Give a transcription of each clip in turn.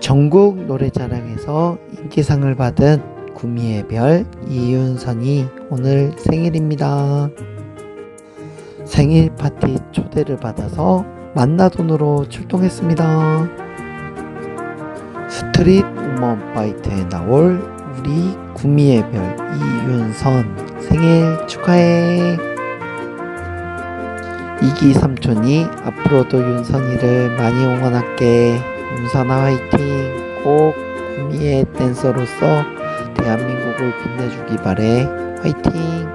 전국 노래자랑에서 인기상을 받은 구미의 별 이윤선이 오늘 생일입니다. 생일 파티 초대를 받아서 만나돈으로 출동했습니다. 스트릿 우먼 파이트에 나올 우리 구미의 별 이윤선 생일 축하해. 이기 삼촌이 앞으로도 윤선이를 많이 응원할게. 윤선아 화이팅. 꼭 구미의 댄서로서 대한민국을 빛내주기 바래. 화이팅.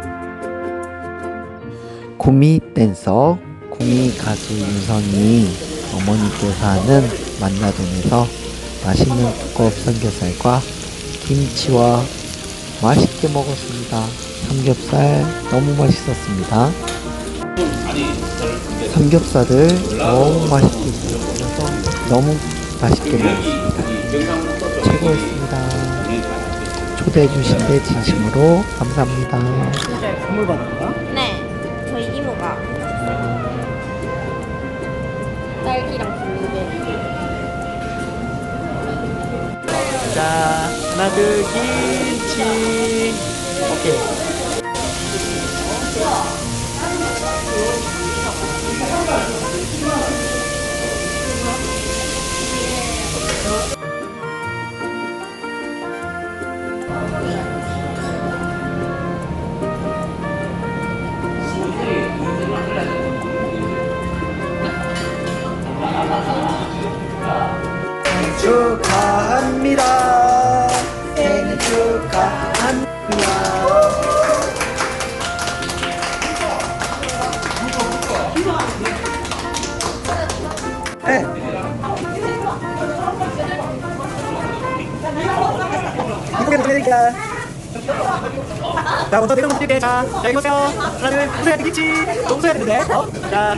구미 댄서, 구미 가수 윤선이 어머니께서 하는 만나돈에서 맛있는 두꺼운 삼겹살과 김치와 맛있게 먹었습니다. 삼겹살 너무 맛있었습니다. 삼겹살을 너무 맛있게 구워서 너무 맛있게 먹었습니다. 최고였습니다. 초대해주신 데 진심으로 감사합니다. 선물 받은 거야? 네, 저희 이모가 딸기랑. 자, 하나, 둘, 김치. 오케이. 축하합니다. 생일 축하합니다. 네. 이쁘게 보내드릴게요. 자, 먼저 내려놓 드릴게요. 자, 자, 이거 보세요. 하나, 둘, 웃어야 되겠지. 웃어야 되는데. 어? 자.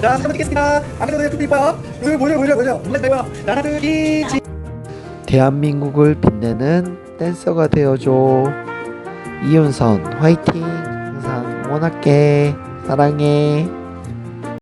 자, 한번 찍겠습니다. 아무래도 이렇게 이뻐요. 둘, 보여, 보여. 정말 이뻐요. 자, 하나, 둘, 김치. 대한민국을 빛내는 댄서가 되어줘. 이윤선, 화이팅. 항상 응원할게. 사랑해.